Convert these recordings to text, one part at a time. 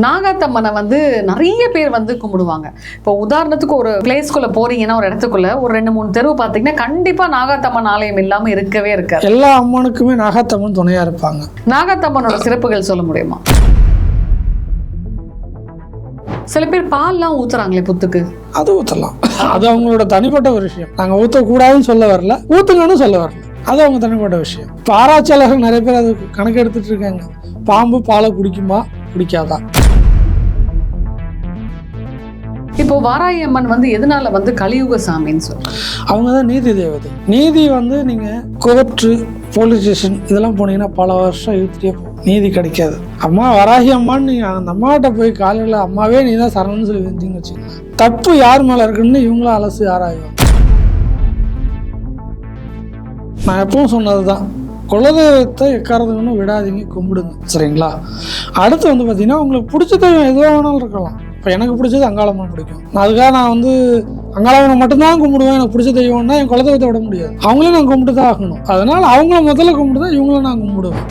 நாகாத்தம்மனை வந்து நிறைய பேர் வந்து கும்பிடுவாங்க. இப்போ உதாரணத்துக்கு ஒரு பிளேஸ்க்குள்ள போறீங்கன்னா ஒரு இடத்துக்குள்ள ஒரு ரெண்டு மூணு தெருவு பார்த்தீங்கன்னா கண்டிப்பா நாகாத்தம்மன் ஆலயம் இல்லாம இருக்கவே இருக்காது. எல்லா அம்மனுக்குமே நாகத்தம்மன் துணையாக இருப்பாங்க. நாகாத்தம்மனோட சிறப்புகள் சொல்ல முடியுமா? சில பேர் பால்லாம் ஊத்துறாங்களே புத்துக்கு. அது ஊற்றலாம் அது அவங்களோட தனிப்பட்ட ஒரு விஷயம். நாங்கள் ஊற்றக்கூடாதுன்னு சொல்ல வரல. ஊற்றுங்கன்னு சொல்ல வரல. அது அவங்க தனிப்பட்ட விஷயம். ஆராய்ச்சியாளர்கள் நிறைய பேர் அது கணக்கு எடுத்துட்டு இருக்காங்க. பாம்பு பாலை குடிக்குமா? குடிக்காதா? இப்போ வாராயி அம்மன் வந்து எதனால வந்து கலியுக சாமின்னு சொல்றாங்க? அவங்க தான் நீதி தேவதை. நீதி வந்து நீங்கள் கோர்ட்டு போலீஸ் ஸ்டேஷன் இதெல்லாம் போனீங்கன்னா பல வருஷம் இழுத்துட்டே நீதி கிடைக்காது. அம்மா வராகி அம்மான்னு நீங்கள் அந்த அம்மாட்ட போய் காலையில் அம்மாவே நீ தான் சரணம்னு சொல்லி வந்தீங்கன்னு வச்சுக்கோங்க. தப்பு யார் மேலே இருக்குன்னு இவங்களும் அலசி ஆராயும். நான் எப்பவும் சொன்னது தான் குலதெய்வத்தை எக்காரதுன்னு விடாதீங்க கும்பிடுங்க. சரிங்களா? அடுத்து வந்து பார்த்தீங்கன்னா உங்களுக்கு பிடிச்ச தெய்வம் எதுவாக வேணாலும் இருக்கலாம். இப்போ எனக்கு பிடிச்சது அங்காளம்மன் பிடிக்கும். நான் அதுக்காக நான் வந்து அங்காளம்மனை மட்டும்தான் கும்பிடுவேன். எனக்கு பிடிச்ச தெய்வம்னா என் குலதெய்வத்தை விட முடியாது. அவங்களே நான் கும்பிட்டு தான் ஆகணும். அதனால் அவங்கள முதல்ல கும்பிட்டு தான் இவங்களும் நான் கும்பிடுவேன்.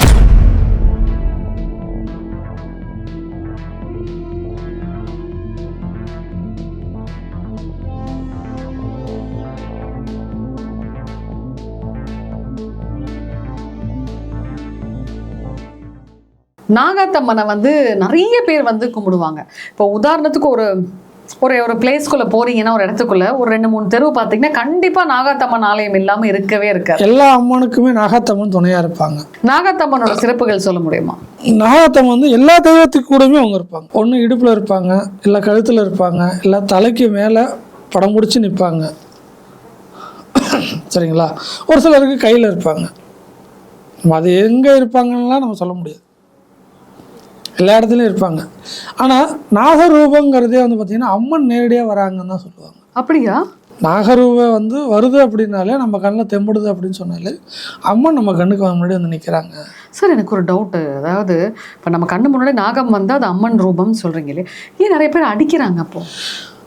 நாகாத்தம்மனை வந்து நிறைய பேர் வந்து கும்பிடுவாங்க. இப்போ உதாரணத்துக்கு ஒரு ஒரு ஒரு பிளேஸ்க்குள்ள போறீங்கன்னா ஒரு இடத்துக்குள்ள ஒரு ரெண்டு மூணு தெருவு பார்த்தீங்கன்னா கண்டிப்பா நாகாத்தம்மன் ஆலயம் இல்லாம இருக்கவே இருக்காது. எல்லா அம்மனுக்குமே நாகத்தம்மன் துணையாக இருப்பாங்க. நாகாத்தம்மனோட சிறப்புகள் சொல்ல முடியுமா? நாகத்தம்மன் வந்து எல்லா தெய்வத்துக்கு கூடமே அவங்க இருப்பாங்க. ஒன்று இடுப்பில் இருப்பாங்க இல்லை கழுத்தில் இருப்பாங்க இல்லை தலைக்கு மேலே படம் பிடிச்சி நிற்பாங்க சரிங்களா? ஒரு சிலருக்கு கையில் இருப்பாங்க. அது எங்கே இருப்பாங்கன்னெலாம் நம்ம சொல்ல முடியாது. எல்லா இடத்துலையும் இருப்பாங்க. ஆனால் நாகரூபங்கிறதே வந்து பார்த்திங்கன்னா அம்மன் நேரடியாக வராங்கன்னு தான் சொல்லுவாங்க. அப்படியா? நாகரூபம் வந்து வருது அப்படின்னாலே நம்ம கண்ணில் தெம்படுது அப்படின்னு சொன்னாலே அம்மன் நம்ம கண்ணுக்கு முன்னாடி வந்து நிற்கிறாங்க சார் எனக்கு ஒரு டவுட்டு அதாவது இப்போ நம்ம கண்ணு முன்னாடி நாகம் வந்தா அது அம்மன் ரூபம்னு சொல்றீங்களே ஏன் நிறைய பேர் அடிக்கிறாங்க அப்போ?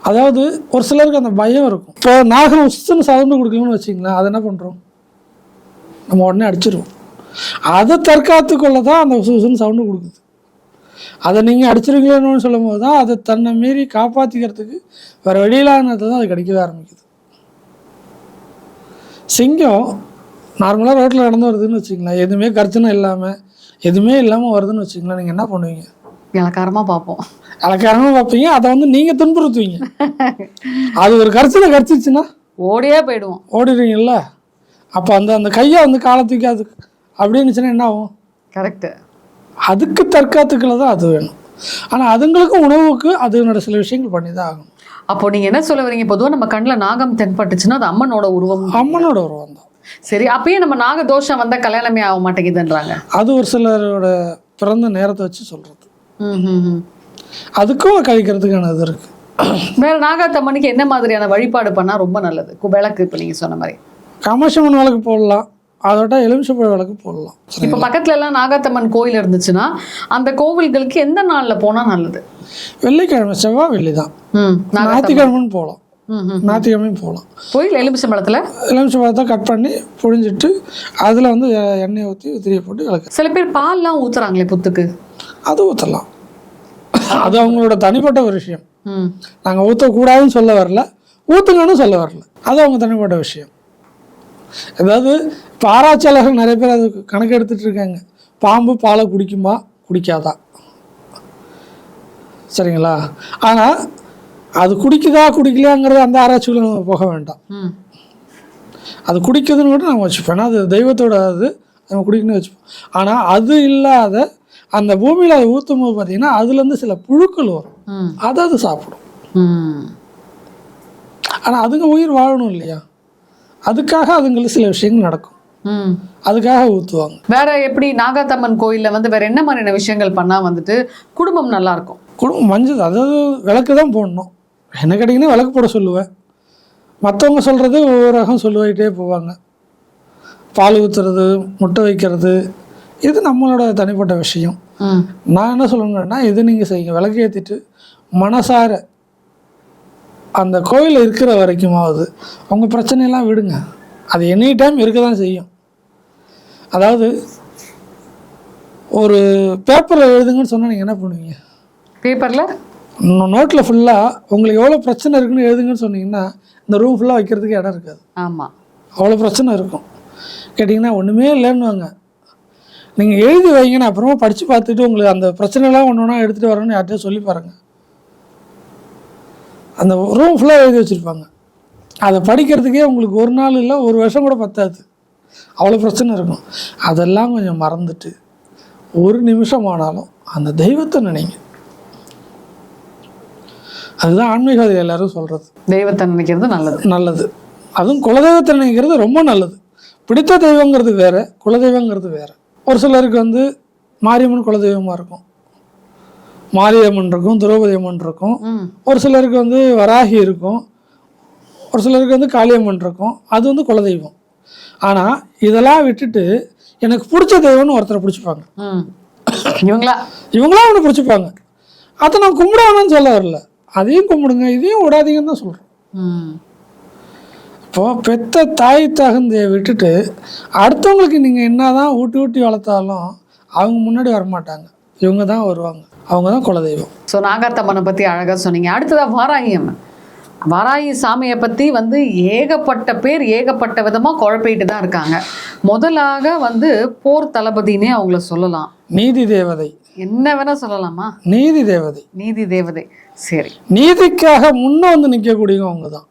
அதாவது ஒரு சிலருக்கு அந்த பயம் இருக்கும். இப்போ நாகம் உசுன்னு சவுண்டு கொடுக்கணும்னு வச்சிங்களேன் அதை என்ன பண்ணுறோம் நம்ம உடனே அடிச்சிருவோம். அதை தற்காத்துக்குள்ள தான் அந்த உசு உசுன்னு சவுண்டு கொடுக்குது. அதை நீங்கள் அடிச்சிருக்கீங்களோன்னு சொல்லும் போது தான் அதை தன்னை மீறி காப்பாற்றிக்கிறதுக்கு வேறு வழியிலானது தான் அது கிடைக்கவே ஆரம்பிக்குது. சிங்கம் நார்மலாக ரோட்டில் நடந்து வருதுன்னு வச்சுங்களேன் எதுவுமே கர்ச்சனை இல்லாமல் எதுவுமே இல்லாமல் வருதுன்னு வச்சுங்களேன் நீங்கள் என்ன பண்ணுவீங்க? இலக்காரமா பார்ப்போம். இலக்காரமாக பார்ப்பீங்க. அதை வந்து நீங்கள் துன்புறுத்துவீங்க. அது ஒரு கரைச்சலை கரைச்சிச்சுன்னா ஓடியே போயிடுவோம். ஓடிடுவீங்கல்ல? அப்போ அந்த அந்த கையை வந்து காலத்துக்கு அது அப்படி இருந்துச்சுன்னா என்ன ஆகும்? கரெக்ட் அதுக்கு தற்காத்துக்களை தான் அது வேணும். ஆனால் அதுங்களுக்கும் உணவுக்கு அதுனோட சில விஷயங்கள் பண்ணி தான் ஆகணும் அப்போ நீங்க என்ன சொல்ல வரீங்க? பொதுவா நம்ம கண்ணுல நாகம் தென்பட்டுச்சுன்னா அது அம்மனோட உருவம். அம்மனோட உருவம் தான். சரி அப்பயே நம்ம நாக தோஷம் வந்தா கல்யாணமே ஆக மாட்டேங்குதுன்றாங்க. அது ஒரு சிலரோட பிறந்த நேரத்தை வச்சு சொல்கிறது. அதுக்கும் கழிக்கிறதுக்கான இது இருக்குது வேற நாகாத்தம்மனுக்கு என்ன மாதிரியான வழிபாடு பண்ணா ரொம்ப நல்லது? விளக்கு இப்ப நீங்க சொன்ன மாதிரி. காமாட்சியம்மன் விளக்கு போடலாம். அதோட எலுமிச்சப்பழ விளக்கு போடலாம். இப்ப பக்கத்துல எல்லாம் நாகாத்தம்மன் கோயில் இருந்துச்சுன்னா அந்த கோவில்களுக்கு எந்த நாள்ல போனா நல்லது? வெள்ளிக்கிழமை செவ்வாய் வெள்ளி தான். ஞாயிற்றுக்கிழமைன்னு போகலாம் ம், ம். ஞாயிற்றுக்கிழமையும் போகலாம் கோயில் எலுமிச்சம்பழத்துல எலுமிச்சம்பழத்தை கட் பண்ணி புழிஞ்சிட்டு அதில் வந்து எண்ணெயை ஊற்றி திரிய போட்டு விளக்கு. சில பேர் பால்லாம் ஊத்துறாங்களே புத்துக்கு? அது ஊற்றலாம் அது அவங்களோட தனிப்பட்ட ஒரு விஷயம். ம். நாங்கள் ஊற்றக்கூடாதுன்னு சொல்ல வரல. ஊற்றுங்கன்னு சொல்ல வரல. அது அவங்க தனிப்பட்ட விஷயம். அதாவது இப்போ ஆராய்ச்சியாளர்கள் நிறைய பேர் அது கணக்கு எடுத்துட்டு இருக்காங்க. பாம்பு பாலை குடிக்குமா? குடிக்காதா? சரிங்களா? ஆனால் அது குடிக்குதா குடிக்கலையாங்கிறது அந்த ஆராய்ச்சிக்குள்ள நம்ம போக வேண்டாம். அது குடிக்குதுன்னு கூட நம்ம வச்சுப்போம். ஏன்னா அது தெய்வத்தோட அது நம்ம குடிக்கணும்னு வச்சுப்போம். ஆனால் அது இல்லாத அந்த பூமியில் அதை ஊற்றும் போது பார்த்தீங்கன்னா அதுலேருந்து சில புழுக்கள் வரும். அதை அது சாப்பிடும். ஆனால் அதுங்க உயிர் வாழணும் இல்லையா? அதுக்காக அதுங்களுக்கு சில விஷயங்கள் நடக்கும். அதுக்காக ஊற்றுவாங்க வேற எப்படி நாகாத்தம்மன் கோயில்ல வந்து வேற என்ன மாதிரியான விஷயங்கள் பண்ணா வந்துட்டு குடும்பம் நல்லா இருக்கும்? குடும்பம் மஞ்சள் அதாவது விளக்கு தான் போடணும். என்ன கேட்டிங்கன்னா விளக்கு போட சொல்லுவேன். மற்றவங்க சொல்கிறது ஒவ்வொரு ரகம் சொல்லுவாயிட்டே போவாங்க. பால் ஊற்றுறது முட்டை வைக்கிறது இது நம்மளோட தனிப்பட்ட விஷயம். நான் என்ன சொல்லணுன்னா இது நீங்கள் செய்யுங்க. விளக்கு ஏற்றிட்டு மனசார அந்த கோயில் இருக்கிற வரைக்குமாவது உங்கள் பிரச்சனையெல்லாம் விடுங்க. அது எனி டைம் இருக்க தான் செய்யும். அதாவது ஒரு பேப்பரில் எழுதுங்கன்னு சொன்னால் நீங்கள் என்ன பண்ணுவீங்க? பேப்பர்ல நோட்டில் ஃபுல்லாக உங்களுக்கு எவ்வளோ பிரச்சனை இருக்குன்னு எழுதுங்கன்னு சொன்னீங்கன்னா இந்த ரூம் ஃபுல்லாக வைக்கிறதுக்கு இடம் இருக்காது. ஆமா. அவ்வளோ பிரச்சனை இருக்கும். கேட்டிங்கன்னா ஒன்றுமே இல்லைன்னுவாங்க. நீங்கள் எழுதி வைங்கன்னு அப்புறமா படித்து பார்த்துட்டு உங்களுக்கு அந்த பிரச்சனைலாம் ஒன்று ஒன்றா எடுத்துகிட்டு வரணும்னு யார்கிட்டயும் சொல்லி பாருங்க. அந்த ரூம் ஃபுல்லாக எழுதி வச்சுருப்பாங்க. அதை படிக்கிறதுக்கே உங்களுக்கு ஒரு நாள் இல்லை ஒரு வருஷம் கூட பத்தாது. அவ்வளோ பிரச்சனை இருக்கும். அதெல்லாம் கொஞ்சம் மறந்துட்டு ஒரு நிமிஷம் ஆனாலும் அந்த தெய்வத்தை நினைங்க. அதுதான் ஆன்மீகவாதி எல்லாரும் சொல்கிறது தெய்வத்தை நினைக்கிறது நல்லது. நல்லது. அதுவும் குலதெய்வத்தை நினைக்கிறது ரொம்ப நல்லது. பிடித்த தெய்வங்கிறது வேற குலதெய்வங்கிறது வேற. ஒரு சிலருக்கு வந்து மாரியம்மன் குலதெய்வமாக இருக்கும். மாரியம்மன் இருக்கும் திரௌபதி அம்மன் இருக்கும் ஒரு சிலருக்கு வந்து வராகி இருக்கும். ஒரு சிலருக்கு வந்து காளியம்மன் இருக்கும். அது வந்து குலதெய்வம். ஆனால் இதெல்லாம் விட்டுட்டு எனக்கு பிடிச்ச தெய்வம்னு ஒருத்தரை பிடிச்சிப்பாங்க. இவங்களா? இவங்களாம் ஒன்று பிடிச்சிப்பாங்க. அதை நான் கும்பிடாமன்னு சொல்ல வரல. அதையும் கும்பிடுங்க இதையும் விடாதீங்கன்னு தான் சொல்கிறேன் இப்போ பெத்த தாய் தகுந்தையை விட்டுட்டு அடுத்தவங்களுக்கு நீங்கள் என்னதான் ஊட்டி ஊட்டி வளர்த்தாலும் அவங்க முன்னாடி வரமாட்டாங்க. இவங்க தான் வருவாங்க. அவங்க தான் குலதெய்வம். ஸோ நாகாத்தம்மனை பற்றி அழகாக சொன்னீங்க. அடுத்ததா வாராகி அம்மன். வாராகி சாமியை பற்றி வந்து ஏகப்பட்ட பேர் ஏகப்பட்ட விதமாக குழப்பிட்டு தான் இருக்காங்க. முதலாக வந்து போர் தளபதினே அவங்கள சொல்லலாம். நீதி தேவதை. என்ன வேணால் சொல்லலாமா? நீதி தேவதை. நீதி தேவதை. சரி. நீதிக்காக முன்ன வந்து நிற்கக்கூடியவங்க அவங்க தான்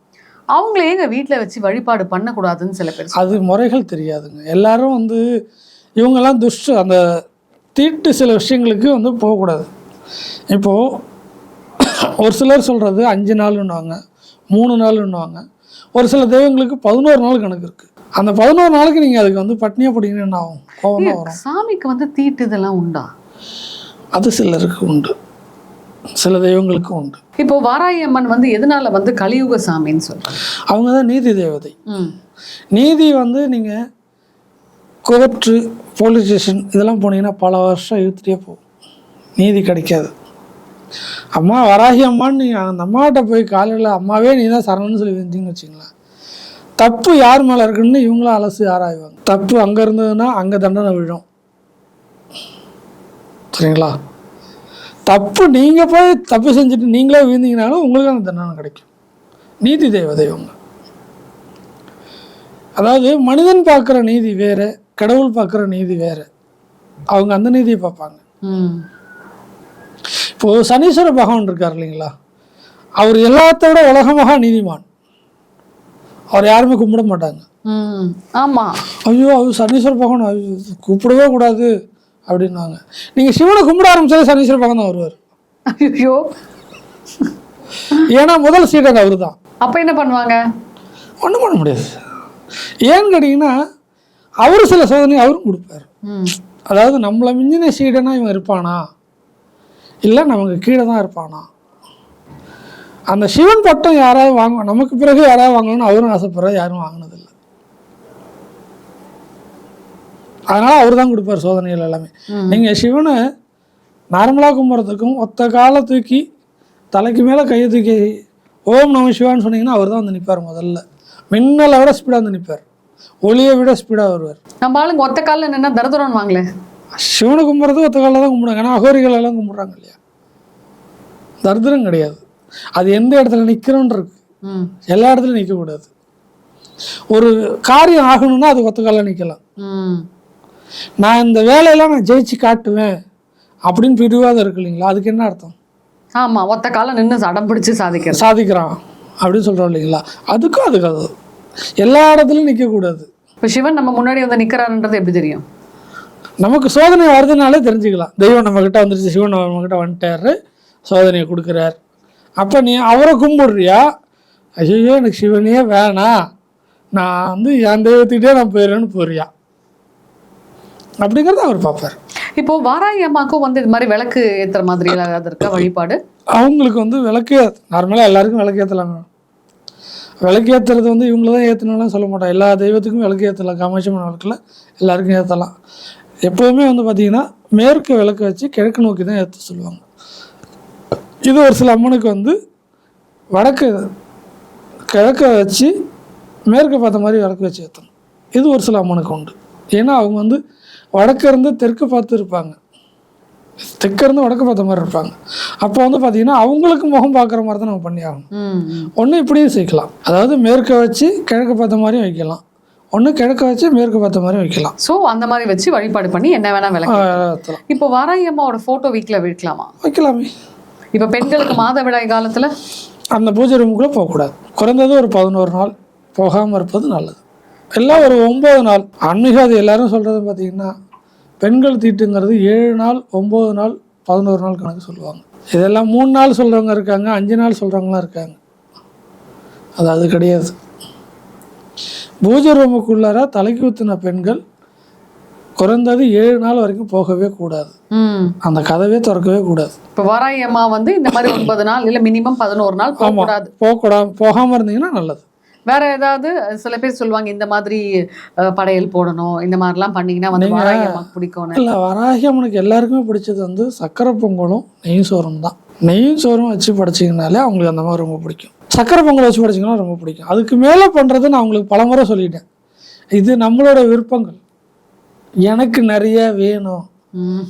அவங்கள ஏங்க வீட்டில் வச்சு வழிபாடு பண்ணக்கூடாதுன்னு சில பேர் அது முறைகள் தெரியாதுங்க. எல்லாரும் வந்து இவங்கெல்லாம் துஷ்டு அந்த தீட்டு சில விஷயங்களுக்கு வந்து போகக்கூடாது. இப்போது ஒரு சிலர் சொல்கிறது அஞ்சு நாளுன்னுவாங்க மூணு நாளுன்னுவாங்க ஒரு சில தெய்வங்களுக்கு பதினோரு நாள் கணக்கு இருக்குது அந்த பதினோரு நாளுக்கு நீங்கள் அதுக்கு வந்து பட்னியாக பிடிக்கணும் என்ன ஆகும்? கோபம் தான் வரும். சாமிக்கு வந்து தீட்டு இதெல்லாம் உண்டா? அது சிலருக்கு உண்டு. சில தெய்வங்களுக்கு உண்டு. இப்போ வாராகி அம்மன் வந்து எதனால வந்து கலியுக சாமின்னு சொல்றாங்க? அவங்க தான் நீதி தேவதை. நீதி வந்து நீங்கள் கோர்ட்டு போலீஸ் ஸ்டேஷன் இதெல்லாம் போனீங்கன்னா பல வருஷம் இழுத்துட்டே போகும். நீதி கிடைக்காது. அம்மா வராகி அம்மான்னு நீங்கள் அந்த அம்மாட்ட போய் காலையில் அம்மாவே நீ தான் சரணன்னு சொல்லி வந்தீங்கன்னு வச்சுங்களேன் தப்பு யார் மேலே இருக்குன்னு இவங்களும் அலசி ஆராய்வாங்க. தப்பு அங்கே இருந்ததுன்னா அங்கே தண்டனை விழும். சரிங்களா? தப்பு நீங்கள் போய் தப்பு செஞ்சுட்டு நீங்களே விழுந்தீங்கனாலும் உங்களுக்கு அந்த தண்டனை கிடைக்கும். நீதி தேவதை இவங்க அதாவது மனிதன் பார்க்குற நீதி வேறு கடவுள் பார்க்குற நீதி வேறு. அவங்க அந்த நீதியை பார்ப்பாங்க. ம். இப்போது சனீஸ்வர பகவான் இருக்கார் இல்லைங்களா? அவர் எல்லாத்த விட உலகமாக நீதிமான். அவர் யாருமே கும்பிட மாட்டாங்க. ம் ஆமா. ஐயோ அவர் சனீஸ்வர பகவான் கூப்பிடவே கூடாது அப்படின்னாங்க. நீங்கள் சிவனை கும்பிட ஆரம்பிச்சாலே சனீஸ்வர பகவான் தான் வருவார். ஐயோ. ஏன்னா முதல் சீடன் அவர் தான் அப்ப என்ன பண்ணுவாங்க? ஒன்றும் பண்ண முடியாது. ஏன்னு கேட்டிங்கன்னா அவர் சில சோதனை அவரும் கொடுப்பார். ம். அதாவது நம்மளை மிஞ்சின சீடனா இவன் இருப்பானா? இல்லை நமக்கு கீழே தான் இருப்பானா? அந்த சிவன் பட்டம் யாராவது வாங்க நமக்கு பிறகு யாராவது வாங்கணும்னு அவரும் ஆசைப்படுறாரு யாரும் வாங்கினதில்லை. அதனால் அவர் தான் கொடுப்பார் சோதனைகள் எல்லாமே. நீங்கள் சிவனை நார்மலாக கும்பிட்றதுக்கும் ஒத்த காலை தூக்கி தலைக்கு மேலே கையை தூக்கி ஓம் நம சிவான்னு சொன்னீங்கன்னா அவர் தான் வந்து நிற்பார் முதல்ல. மின்னலை விட ஸ்பீடாக வந்து நிற்பார் ஒளியை விட ஸ்பீடாக வருவார். நம்ம ஆளுங்க ஒத்த காலில் நின்னா தரதரம் வாங்கல. சிவனை கும்பிட்றது ஒத்த காலில் தான் கும்பிடுறாங்க ஏன்னா அகோரிகள் எல்லாம் கும்பிட்றாங்க இல்லையா? தரித்திரம் கிடையாது. அது எந்த இடத்துல நிற்கிறோன்னு இருக்கு. எல்லா இடத்துலையும் நிற்கக்கூடாது ஒரு காரியம் ஆகணும்னா அது ஒத்த காலில் நிற்கலாம் நான் இந்த வேலையெல்லாம் நான் ஜெயிச்சு காட்டுவேன் அப்படின்னு பிடிவாதம் இருக்கு இல்லைங்களா? அதுக்கு என்ன அர்த்தம்? ஆமா ஒத்த காலம் நின்று அடம் பிடிச்சு சாதிக்கிறது சாதிக்கிறான் அப்படின்னு சொல்கிறோம் இல்லைங்களா? அதுக்கும் அதுக்கு அது. எல்லா இடத்துலையும் நிற்கக்கூடாது இப்போ சிவன் நம்ம முன்னாடி வந்து நிக்கிறாருன்றது எப்படி தெரியும்? நமக்கு சோதனை வருதுனாலே தெரிஞ்சுக்கலாம். தெய்வம் நம்மக்கிட்ட வந்துருச்சு சிவன் நம்மக்கிட்ட வந்துட்டாரு சோதனையை கொடுக்குறார். அப்போ நீ அவரை கும்பிடுறியா? ஐயோ எனக்கு சிவனையே வேணாம் நான் வந்து என் தெய்வத்துக்கிட்டே நான் போயிடுறேன்னு போறியா? அப்படிங்கிறத அவர் பார்ப்பார். இப்போ வாராகி அம்மாக்கும் வந்து இது மாதிரி விளக்கு ஏத்துற மாதிரி ஏதாவது இருக்கா வழிபாடு? அவங்களுக்கு வந்து விளக்கு நார்மலாக எல்லாருக்கும் விளக்கு ஏற்றலாங்க விளக்கு ஏற்றுறது வந்து இவங்கள தான் ஏற்றணும்லாம் சொல்ல மாட்டோம் எல்லா தெய்வத்துக்கும் விளக்கு ஏற்றலாம் காமாட்சியம்மன் விளக்கில் எல்லாருக்கும் ஏற்றலாம் எப்போதுமே வந்து பார்த்திங்கன்னா மேற்கு விளக்கு வச்சு கிழக்கு நோக்கி தான் ஏற்ற சொல்லுவாங்க. இது ஒரு சில அம்மனுக்கு வந்து வடக்கு கிழக்க வச்சு மேற்கு பார்த்த மாதிரி விளக்கு வச்சு ஏற்றணும் இது ஒரு சில அம்மனுக்கு உண்டு. ஏன்னா அவங்க வந்து வடக்கு இருந்து தெற்கு பார்த்து இருப்பாங்க. தெற்கிருந்து வடக்கு பார்த்த மாதிரி இருப்பாங்க. அப்போ வந்து பார்த்தீங்கன்னா அவங்களுக்கு முகம் பார்க்குற மாதிரி தான் நம்ம பண்ணி ஆகணும். ஒன்று இப்படியும் செய்யலாம். அதாவது மேற்க வச்சு கிழக்கு பார்த்த மாதிரியும் வைக்கலாம். ஒன்று கிழக்க வச்சு மேற்கு பார்த்த மாதிரியும் வைக்கலாம். சோ அந்த மாதிரி வச்சு வழிபாடு பண்ணி என்ன வேணா விளக்கு. ஆஹ் இப்போ வாராகி அம்மாவோட போட்டோ வீட்ல வைக்கலாமா வைக்கலாமே. இப்போ பெண்களுக்கு மாதவிடாய் காலத்துல? அந்த பூஜை ரூமுக்குள்ளே போகக்கூடாது குறைந்தது ஒரு பதினோரு நாள். போகாமல் இருப்பது நல்லது. எல்லாம் ஒரு ஒம்பது நாள். ஆன்மீகம் எல்லாரும் சொல்கிறது பார்த்தீங்கன்னா பெண்கள் தீட்டுங்கிறது ஏழு நாள் ஒம்பது நாள் பதினோரு நாள் கணக்கு சொல்லுவாங்க. இதெல்லாம் மூணு நாள் சொல்கிறவங்க இருக்காங்க அஞ்சு நாள் சொல்கிறவங்களாம் இருக்காங்க. அது அது கிடையாது. பூஜை ரூமுக்குள்ளார தலைக்கு ஊற்றின பெண்கள் குறைந்தது ஏழு நாள் வரைக்கும் போகவே கூடாது. அந்த கதவே திறக்கவே கூடாது. இப்போ வாராகி அம்மா வந்து இந்த மாதிரி ஒன்பது நாள் இல்ல மினிமம் பதினோரு நாள் போக கூடாது போகக்கூடாது போகாமல் இருந்தீங்கன்னா நல்லது. வேற ஏதாவது சில பேர் சொல்லுவாங்க இந்த மாதிரி படையல் போடணும் இந்த மாதிரிலாம் பண்ணீங்கன்னா வந்து வாராகி அம்மாக்கு பிடிக்கும்னு. இல்லை வராகி அம்மனுக்கு எல்லாருக்குமே பிடிச்சது வந்து சக்கரை பொங்கலும் நெய் சோறும் தான். நெய்யும் சோறும் வச்சு படைச்சிங்கனாலே அவங்களுக்கு அந்த மாதிரி ரொம்ப பிடிக்கும். சக்கரை பொங்கல் வச்சு படைச்சிங்கன்னா ரொம்ப பிடிக்கும். அதுக்கு மேலே பண்ணுறது நான் உங்களுக்கு பலமுறை சொல்லிட்டேன். இது நம்மளோட விருப்பங்கள். எனக்கு நிறைய வேணும்.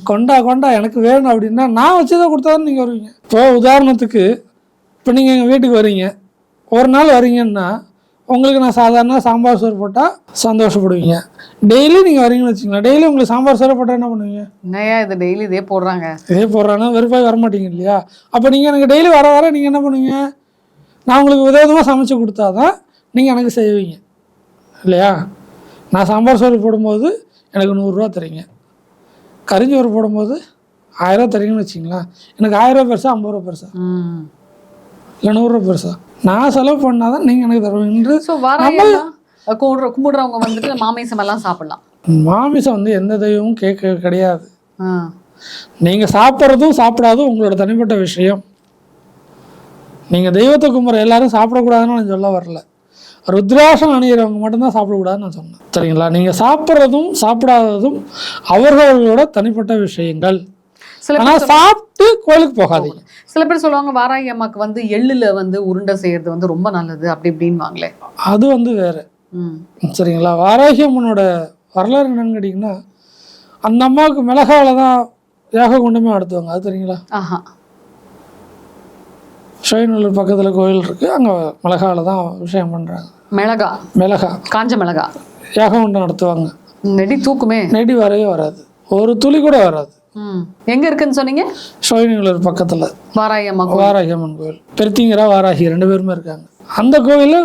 கொண்டா கொண்டா எனக்கு வேணும் அப்படின்னா நான் வச்சதை கொடுத்தாதான் நீங்கள் வருவீங்க. இப்போ உதாரணத்துக்கு இப்போ நீங்கள் எங்கள் வீட்டுக்கு வரீங்க. ஒரு நாள் வரீங்கன்னா உங்களுக்கு நான் சாதாரண சாம்பார் சோறு போட்டால் சந்தோஷப்படுவீங்க. டெய்லி நீங்கள் வரீங்கன்னு வச்சுங்களேன் டெய்லி உங்களுக்கு சாம்பார் சோறு போட்டால் என்ன பண்ணுவீங்க? என்னையா இது டெய்லி இதே போடுறாங்க. இதே போடுறானா வெறுப்பாக வரமாட்டீங்க இல்லையா? அப்போ நீங்கள் எனக்கு டெய்லி வர வர நீங்கள் என்ன பண்ணுவீங்க? நான் உங்களுக்கு விதவிதமாக சமைச்சு கொடுத்தா தான் நீங்கள் எனக்கு செய்வீங்க. இல்லையா? நான் சாம்பார் சோறு போடும்போது எனக்கு நூறுரூவா தரீங்க. கரிஞ்சோறு போடும்போது ஆயிரரூவா தரீங்கன்னு வச்சிங்களேன் எனக்கு ஆயிரரூவா பெருசா ஐம்பது ரூபா பெருசா? இல்லை நூறுரூவா பெருசா? நான் செலவு பண்ணால் தான் நீங்கள் எனக்கு தருவீங்க. ஸோ கும்பிடுற கும்பிடுறவங்க வந்துட்டு மாமிசம் எல்லாம் சாப்பிடலாம். மாமிசம் வந்து எந்த தெய்வமும் கேட்க கிடையாது. நீங்கள் சாப்பிட்றதும் சாப்பிடாதும் உங்களோட தனிப்பட்ட விஷயம். நீங்கள் தெய்வத்தை கும்பிட்ற எல்லாரும் சாப்பிடக்கூடாதுன்னு நான் சொல்ல வரல. ருத்ராசம் அணிகிறவங்க மட்டும்தான் சாப்பிடக்கூடாதுன்னு நான் சொன்னேன். சரிங்களா? நீங்கள் சாப்பிட்றதும் சாப்பிடாததும் அவர்களோட தனிப்பட்ட விஷயங்கள். ஆனால் சாப்பிட்டு கோயிலுக்கு போகாதீங்க. சில பேர் சொல்லுவாங்க வாராகி அம்மாக்கு வந்து எள்ளுல வந்து உருண்டை செய்யறது வந்து ரொம்ப நல்லது அப்படி இப்படின்வாங்களே அது வந்து வேறு. சரிங்களா? வாராகி அம்மனோட வரலாறு என்னன்னு கேட்டிங்கன்னா அந்த அம்மாவுக்கு மிளகாவில் தான் ஏக குண்டமே நடத்துவாங்க அது தெரியுங்களா? ஆஹா. ஷோயநல்லூர் பக்கத்தில் கோயில் இருக்குது அங்கே மிளகாவில் தான் விஷயம் பண்ணுறாங்க மிளகா? மிளகா. காஞ்ச மிளகா? ஏககுண்டம் நடத்துவாங்க. நெடி தூக்குமே? நெடி வரவே வராது. ஒரு துளி கூட வராது. ம். எங்க இருக்குன்னு சொன்னீங்க? ஷோயினிகளூர் பக்கத்தில். வாராகி அம்மா. வாராகி அம்மன் கோயில். பெருத்திங்கரா வாராகி ரெண்டு பேருமே இருக்காங்க. அந்த கோயில்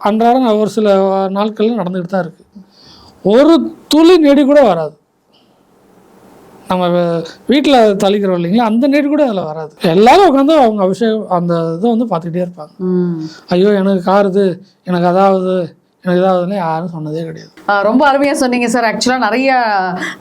அன்றாடம் ஒரு சில நாட்கள் நடந்துக்கிட்டு தான் இருக்குது ஒரு துளி நெடி கூட வராது. நம்ம வீட்டில் தளிக்கிறோம் இல்லைங்களா அந்த நெடி கூட அதில் வராது. எல்லாரும் உட்காந்து அவங்க அபிஷேகம் அந்த இதை வந்து பார்த்துக்கிட்டே இருப்பாங்க. ஐயோ எனக்கு காருது எனக்கு அதாவது எனக்கு இதாவதுன்னு யாரும் சொன்னதே கிடையாது. ரொம்ப அருமையா சொன்னீங்க சார். ஆக்சுவலாக நிறைய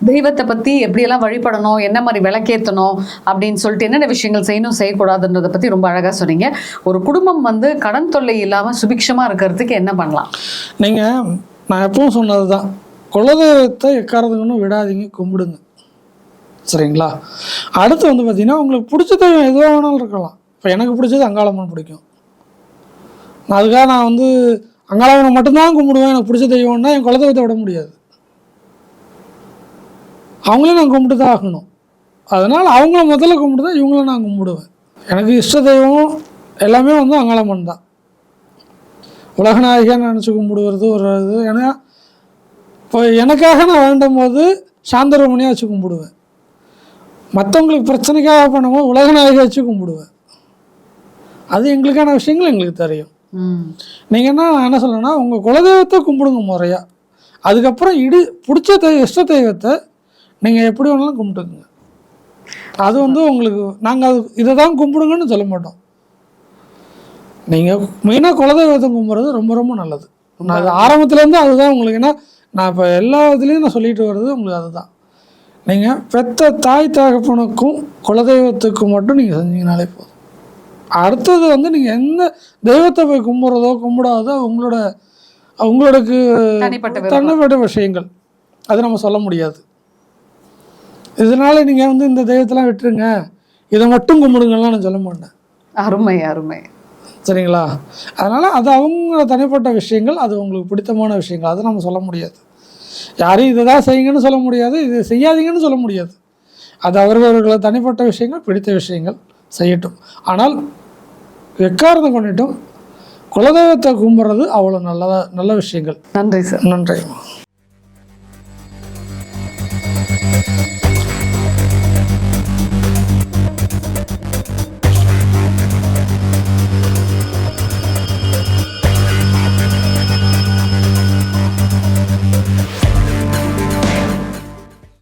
தெய்வத்தை பத்தி எப்படியெல்லாம் வழிபடணும் என்ன மாதிரி விளக்கேற்றணும் அப்படின்னு சொல்லிட்டு என்னென்ன விஷயங்கள் செய்யணும் செய்யக்கூடாதுன்றதை பத்தி ரொம்ப அழகா சொன்னீங்க. ஒரு குடும்பம் வந்து கடன் தொல்லை இல்லாம சுபிக்ஷமா இருக்கிறதுக்கு என்ன பண்ணலாம்? நீங்கள் நான் எப்பவும் சொன்னது தான் குலதெய்வத்தை எக்காரதுக்குன்னு விடாதீங்க கும்பிடுங்க. சரிங்களா? அடுத்து வந்து பார்த்தீங்கன்னா உங்களுக்கு பிடிச்ச தெய்வம் எதுவாக வேணாலும் இருக்கலாம். இப்போ எனக்கு பிடிச்சது அங்காளம்மன் பிடிக்கும். நான் அதுக்காக நான் வந்து அங்காளம்மனை மட்டும்தான் கும்பிடுவேன். எனக்கு பிடிச்ச தெய்வம்னா என் குலதெய்வத்தை விட முடியாது. அவங்களையும் நான் கும்பிட்டு தான் ஆகணும். அதனால் அவங்கள முதல்ல கும்பிட்டு தான் இவங்கள நான் கும்பிடுவேன். எனக்கு இஷ்ட தெய்வம் எல்லாமே வந்து அங்காளம்மன் தான். உலகநாயகன்னு நினச்சி கும்பிடுவது ஒரு இது. ஏன்னா இப்போ எனக்காக நான் வேண்டும் போது சாந்தரமணியாக வச்சு கும்பிடுவேன். மற்றவங்களுக்கு பிரச்சனைக்காக பண்ணும்போது உலகநாயகை வச்சு கும்பிடுவேன். அது எங்களுக்கான விஷயங்கள் எங்களுக்கு தெரியும். நீங்கள் என்ன நான் என்ன சொல்றேன்னா உங்கள் குலதெய்வத்தை கும்பிடுங்க முறையாக அதுக்கப்புறம் இடு பிடிச்ச தெய்வ இஷ்ட தெய்வத்தை நீங்கள் எப்படி வேணாலும் கும்பிட்டுக்குங்க. அது வந்து உங்களுக்கு நாங்கள் அது இதை தான் கும்பிடுங்கன்னு சொல்ல மாட்டோம். நீங்கள் மெயினாக குலதெய்வத்தை கும்பிட்றது ரொம்ப ரொம்ப நல்லது. நான் அது ஆரம்பத்துலேருந்து அதுதான் உங்களுக்கு ஏன்னா நான் இப்போ எல்லா இதுலேயும் நான் சொல்லிட்டு வர்றது உங்களுக்கு அதுதான். நீங்கள் பெத்த தாய் தகப்பனுக்கும் குலதெய்வத்துக்கும் மட்டும் நீங்கள் செஞ்சீங்கனாலே போதும். அடுத்தது வந்து நீங்கள் எந்த தெய்வத்தை போய் கும்பிட்றதோ கும்பிடாதோ உங்களோட உங்களுக்கு தனிப்பட்ட விஷயங்கள். அது நம்ம சொல்ல முடியாது. இதனால நீங்கள் வந்து இந்த தெய்வத்தெல்லாம் விட்டுருங்க. இதை மட்டும் கும்பிடுங்கலாம் நான் சொல்ல மாட்டேன். அருமை அருமை. சரிங்களா? அதனால் அது அவங்க தனிப்பட்ட விஷயங்கள் அது உங்களுக்கு பிடித்தமான விஷயங்கள் அதை நம்ம சொல்ல முடியாது. யாரையும் இதை தான் செய்யுங்கன்னு சொல்ல முடியாது இதை செய்யாதீங்கன்னு சொல்ல முடியாது. அது அவரவர்களை தனிப்பட்ட விஷயங்கள் பிடித்த விஷயங்கள் செய்யட்டும். ஆனால் எக்காரணம் கொண்டுட்டும் குலதெய்வத்தை கும்பிட்றது அவ்வளோ நல்லதா நல்ல விஷயங்கள். நன்றி சார். நன்றிம்மா.